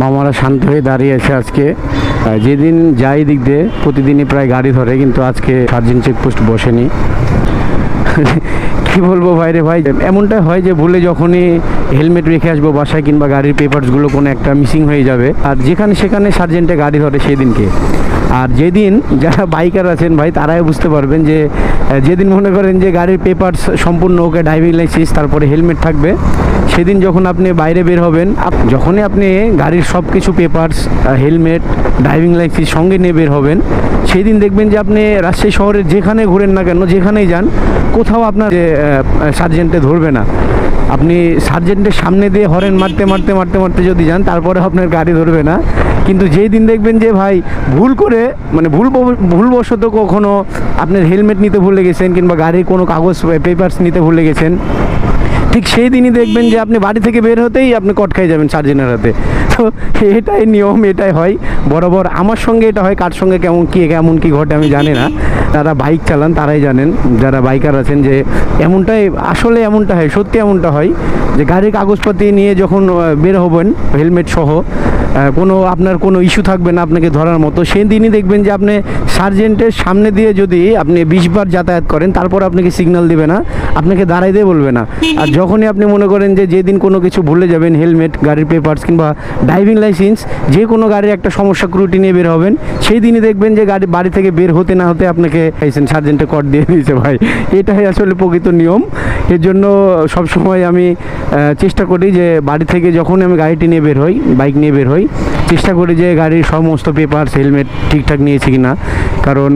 মামারা শান্ত হয়ে দাঁড়িয়ে আছে আজকে। যেদিন যাই দিক দিয়ে প্রতিদিনই প্রায় গাড়ি ধরে, কিন্তু আজকে সার্জিন চেকপোস্ট বসেনি। কি বলব ভাইরে ভাই? এমনটা হয় যে ভুলে যখনই হেলমেট রেখে আসব বাসায় কিংবা গাড়ির পেপারসগুলো কোনো একটা মিসিং হয়ে যাবে। আর যেখানে সেখানে সার্জেন্টে গাড়ি ধরে সেই দিনকে আর যেদিন যারা বাইকার আছেন ভাই, তারাই বুঝতে পারবেন যে যেদিন মনে করেন যে গাড়ির পেপারস সম্পূর্ণ ওকে ড্রাইভিং লাইসেন্স তারপরে হেলমেট থাকবে, সেদিন যখন আপনি বাইরে বের হবেন যখনই আপনি গাড়ির সব কিছু পেপারস হেলমেট ড্রাইভিং লাইসেন্স সঙ্গে নিয়ে বের হবেন সেই দিন দেখবেন যে আপনি রাজশাহী শহরের যেখানে ঘুরেন না কেন, যেখানেই যান, কোথাও আপনার যে সার্জেন্টে ধরবে না। আপনি সার্জেন্টের সামনে দিয়ে হরেন মারতে মারতে মারতে মারতে যদি যান তারপরে আপনার গাড়ি ধরবে না। কিন্তু যেই দিন দেখবেন যে ভাই ভুল করে মানে ভুল ভুলবশত কখনো আপনার হেলমেট নিতে ভুলে গেছেন কিংবা গাড়ির কোনো কাগজ পেপার্স নিতে ভুলে গেছেন ঠিক সেই দিনই দেখবেন যে আপনি বাড়ি থেকে বের হতেই আপনি কট খেয়ে যাবেন সার্জেনের হাতে। তো এটাই নিয়ম, এটাই হয়। বরাবর আমার সঙ্গে এটা হয়, কার সঙ্গে কেমন, কী কেমন কী ঘটে আমি জানি না। যারা বাইক চালান তারাই জানেন, যারা বাইকার আছেন যে এমনটাই, আসলে এমনটা হয়, সত্যি এমনটা হয় যে গাড়ির কাগজপাতি নিয়ে যখন বের হবেন, হেলমেট সহ কোনো আপনার কোনো ইস্যু থাকবে না আপনাকে ধরার মতো, সেই দিনই দেখবেন যে আপনি সার্জেন্টের সামনে দিয়ে যদি আপনি বিশ বার যাতায়াত করেন, তারপর আপনাকে সিগন্যাল দিবে না, আপনাকে দাঁড়াই দিয়ে বলবে না। আর যখনই আপনি মনে করেন যে যেদিন কোনো কিছু ভুলে যাবেন, হেলমেট, গাড়ির পেপার্স কিংবা ড্রাইভিং লাইসেন্স যে কোনো গাড়ির একটা সমস্যা ক্রুটি নিয়ে বের হবেন, সেই দিনই দেখবেন যে গাড়ি, বাড়ি থেকে বের হতে না হতে আপনাকে পাইছেন সার্জেন্টে কট দিয়ে দিয়েছে ভাই। এটাই আসলে প্রকৃত নিয়ম। এর জন্য সবসময় আমি চেষ্টা করি যে বাড়ি থেকে যখনই আমি গাড়িটি নিয়ে বের হই বাইক নিয়ে বের হই, চেষ্টা করি যে গাড়ির সমস্ত পেপারস হেলমেট ঠিকঠাক নিয়েছি কিনা। কারণ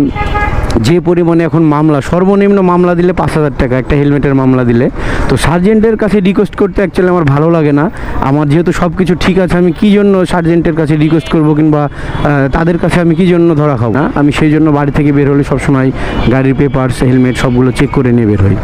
যে পরিমাণে এখন মামলা, সর্বনিম্ন মামলা দিলে পাঁচ হাজার টাকা, একটা হেলমেটের মামলা দিলে। তো সার্জেন্টের কাছে রিকোয়েস্ট করতে অ্যাকচুয়ালি আমার ভালো লাগে না। আমার যেহেতু সব কিছু ঠিক আছে, আমি কী জন্য সার্জেন্টের কাছে রিকোয়েস্ট করব কিংবা তাদের কাছে আমি কী জন্য ধরা খাব? না আমি সেই জন্য বাড়ি থেকে বের হলে সবসময় গাড়ির পেপার্স হেলমেট সবগুলো চেক করে নিয়ে বের হই।